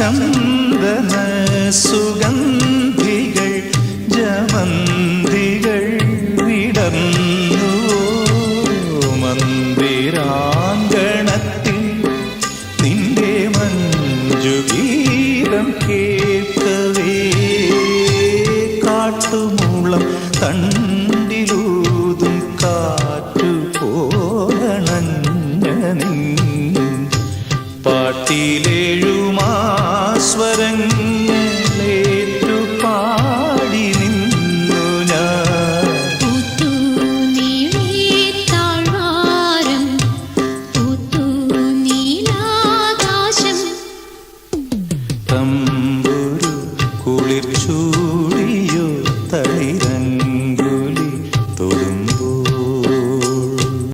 ചന്ദന സുഗന്ധികൾ ജമന്തികൾ വിടന്നു മന്ദിരാങ്കണത്തിൽ നിന്റെ മഞ്ജുഗീരം കേൾക്കവേ കാട്ടുമൂളം തണ്ടിലൂതും കാറ്റു പോലണഞ്ഞ പാട്ടിലേ തമ്പുരു കുളിർ ചൂടിയോ തളിര